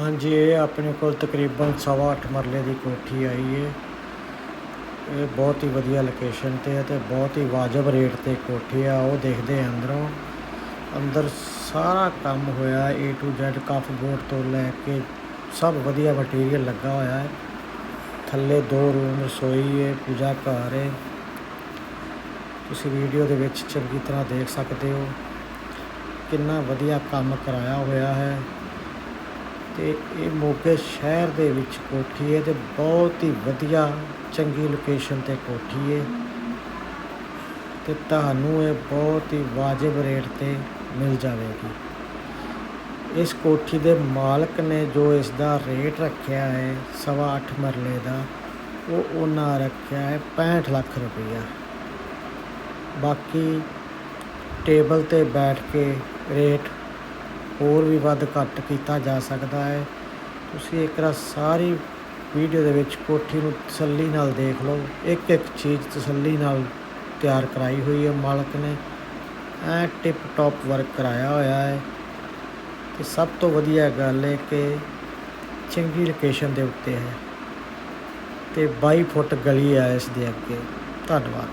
ਹਾਂਜੀ, ਇਹ ਆਪਣੇ ਕੋਲ ਤਕਰੀਬਨ ਸਵਾ ਅੱਠ ਮਰਲੇ ਦੀ ਕੋਠੀ ਆਈ ਹੈ ਇਹ ਬਹੁਤ ਹੀ ਵਧੀਆ ਲੋਕੇਸ਼ਨ ਤੇ ਹੈ ਤੇ ਬਹੁਤ ਹੀ ਵਾਜਬ ਰੇਟ ਤੇ ਕੋਠੀ ਆ। ਉਹ ਦੇਖਦੇ ਆ ਅੰਦਰੋਂ। ਅੰਦਰ ਸਾਰਾ ਕੰਮ ਹੋਇਆ A to Z cupboard ਤੋਂ ਲੈ ਕੇ ਸਭ ਵਧੀਆ ਮਟੀਰੀਅਲ ਲੱਗਾ ਹੋਇਆ ਹੈ। ਥੱਲੇ ਦੋ ਰੂਮ ਰਸੋਈ ਹੈ ਪੂਜਾ ਘਰ ਹੈ ਤੁਸੀਂ ਵੀਡੀਓ ਦੇ ਵਿੱਚ ਚੰਗੀ ਤਰ੍ਹਾਂ ਦੇਖ ਸਕਦੇ ਹੋ। ਕਿੰਨਾ ਵਧੀਆ ਕੰਮ ਕਰਾਇਆ ਹੋਇਆ ਹੈ। ਤੇ ਇਹ ਮੋਗੇ ਸ਼ਹਿਰ ਦੇ ਵਿੱਚ ਕੋਠੀ ਹੈ ਤੇ ਬਹੁਤ ਹੀ ਵਧੀਆ, ਚੰਗੀ ਲੋਕੇਸ਼ਨ ਤੇ ਕੋਠੀ ਹੈ। ਤੇ ਤੁਹਾਨੂੰ ਇਹ ਬਹੁਤ ਹੀ ਵਾਜਬ ਰੇਟ ਤੇ ਮਿਲ ਜਾਵੇਗੀ। ਇਸ ਕੋਠੀ ਦੇ ਮਾਲਕ ਨੇ ਜੋ ਇਸ ਦਾ ਰੇਟ ਰੱਖਿਆ ਹੈ, ਸਵਾ ਅੱਠ ਮਰਲੇ ਦਾ, ਉਹ ਉਹਨਾਂ ਰੱਖਿਆ ਹੈ 65 ਲੱਖ ਰੁਪਈਆ। ਬਾਕੀ ਟੇਬਲ ਤੇ ਬੈਠ ਕੇ ਰੇਟ ਹੋਰ ਵੀ ਵੱਧ ਘੱਟ ਕੀਤਾ ਜਾ ਸਕਦਾ ਹੈ। ਤੁਸੀਂ ਇੱਕ ਵਾਰ ਸਾਰੀ ਵੀਡੀਓ ਦੇ ਵਿੱਚ ਕੋਠੀ ਨੂੰ ਤਸੱਲੀ ਨਾਲ ਦੇਖ ਲਓ। ਇੱਕ ਇੱਕ ਚੀਜ਼ ਤਸੱਲੀ ਨਾਲ ਤਿਆਰ ਕਰਾਈ ਹੋਈ ਹੈ। ਮਾਲਕ ਨੇ ਐ ਟਿਪ ਟੌਪ ਵਰਕ ਕਰਾਇਆ ਹੋਇਆ ਹੈ। ਤੇ ਸਭ ਤੋਂ ਵਧੀਆ ਗੱਲ ਹੈ ਕਿ ਚੰਗੀ ਲੋਕੇਸ਼ਨ ਦੇ ਉੱਤੇ ਹੈ। ਤੇ 22 ਫੁੱਟ ਗਲੀ ਹੈ ਇਸ ਦੇ ਅੱਗੇ। ਧੰਨਵਾਦ।